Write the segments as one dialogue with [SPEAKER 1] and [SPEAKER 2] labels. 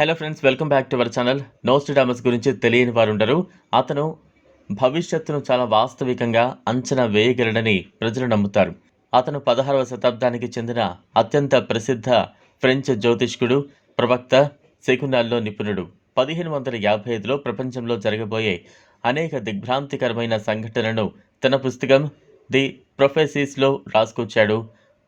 [SPEAKER 1] Hello friends welcome back to our channel Nostradamus గురించి తెలియని వారు ఉండరు అతను భవిష్యత్తును చాలా వాస్తవికంగా అంచనా వేయగలడని ప్రజలు నమ్ముతారు. అతను పదహారవ శతాబ్దానికి చెందిన అత్యంత ప్రసిద్ధ ఫ్రెంచ్ జ్యోతిష్కుడు ప్రవక్త శకునాల్లో నిపుణుడు. పదిహేను వందల యాభై ఐదులో ప్రపంచంలో జరగబోయే అనేక దిగ్భ్రాంతికరమైన సంఘటనలను తన పుస్తకం ది ప్రొఫెసీస్లో రాసుకొచ్చాడు.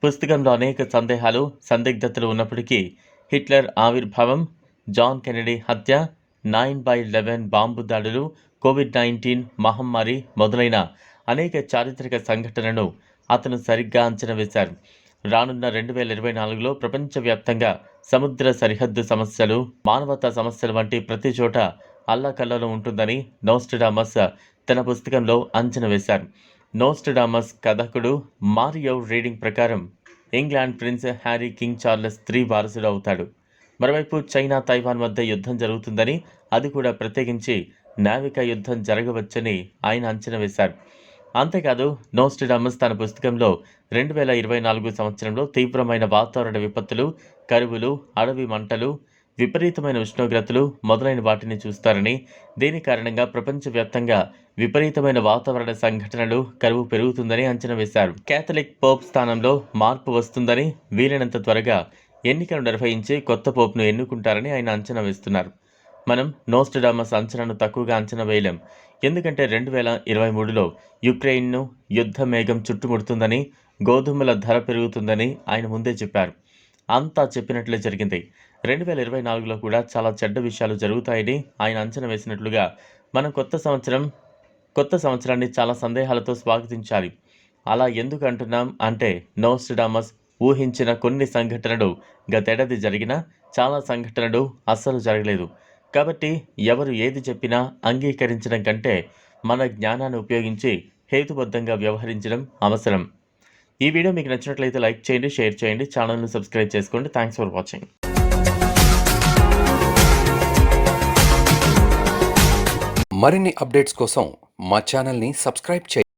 [SPEAKER 1] పుస్తకంలో అనేక సందేహాలు సందిగ్ధతలు ఉన్నప్పటికీ హిట్లర్ ఆవిర్భావం జాన్ కెనడీ హత్య నైన్ బై లెవెన్ బాంబు దాడులు కోవిడ్ నైన్టీన్ మహమ్మారి మొదలైన అనేక చారిత్రక సంఘటనలను అతను సరిగ్గా అంచనా వేశారు. రానున్న రెండు వేల ఇరవై నాలుగులో ప్రపంచవ్యాప్తంగా సముద్ర సరిహద్దు సమస్యలు మానవతా సమస్యలు వంటి ప్రతి చోట అల్లకల్లలో ఉంటుందని నోస్టడామస్ తన పుస్తకంలో అంచనా వేశారు. నోస్టడామస్ కథకుడు మారియో రీడింగ్ ప్రకారం England prince Harry king Charles three వారసుడు అవుతాడు. మరోవైపు చైనా తైవాన్ మధ్య యుద్ధం జరుగుతుందని అది కూడా ప్రత్యేకించి నావిక యుద్ధం జరగవచ్చని ఆయన అంచనా వేశారు. అంతేకాదు నోస్టిడామస్ తన పుస్తకంలో రెండు వేల ఇరవై నాలుగు సంవత్సరంలో తీవ్రమైన వాతావరణ విపత్తులు కరువులు అడవి మంటలు విపరీతమైన ఉష్ణోగ్రతలు మొదలైన వాటిని చూస్తారని దీని కారణంగా ప్రపంచవ్యాప్తంగా విపరీతమైన వాతావరణ సంఘటనలు కరువు పెరుగుతుందని అంచనా వేశారు. కేథలిక్ పోప్ స్థానంలో మార్పు వస్తుందని వీలైనంత త్వరగా ఎన్నికలు నిర్వహించి కొత్త పోప్ను ఎన్నుకుంటారని ఆయన అంచనా వేస్తున్నారు. మనం నోస్టడామస్ అంచనాను తక్కువగా అంచనా వేయలేం. ఎందుకంటే రెండు వేల ఇరవై మూడులో యుక్రెయిన్ను యుద్ధ మేఘం చుట్టుముడుతుందని గోధుమల ధర పెరుగుతుందని ఆయన ముందే చెప్పారు. అంతా చెప్పినట్లే జరిగింది. రెండు వేల ఇరవై నాలుగులో కూడా చాలా చెడ్డ విషయాలు జరుగుతాయని ఆయన అంచనా వేసినట్లుగా మనం కొత్త సంవత్సరం కొత్త సంవత్సరాన్ని చాలా సందేహాలతో స్వాగతించాలి. అలా ఎందుకు అంటున్నాం అంటే నోస్టడామస్ ఊహించిన కొన్ని సంఘటనలు గతేడాది జరిగిన చాలా సంఘటనలు అస్సలు జరగలేదు. కాబట్టి ఎవరు ఏది చెప్పినా అంగీకరించడం కంటే మన జ్ఞానాన్ని ఉపయోగించి హేతుబద్ధంగా వ్యవహరించడం అవసరం. ఈ వీడియో మీకు నచ్చినట్లయితే లైక్ చేయండి షేర్ చేయండి ఛానల్ను సబ్స్క్రైబ్ చేసుకోండి. Thanks for watching.
[SPEAKER 2] మరిన్ని అప్డేట్స్ కోసం మా ఛానల్ని సబ్స్క్రైబ్ చేయండి.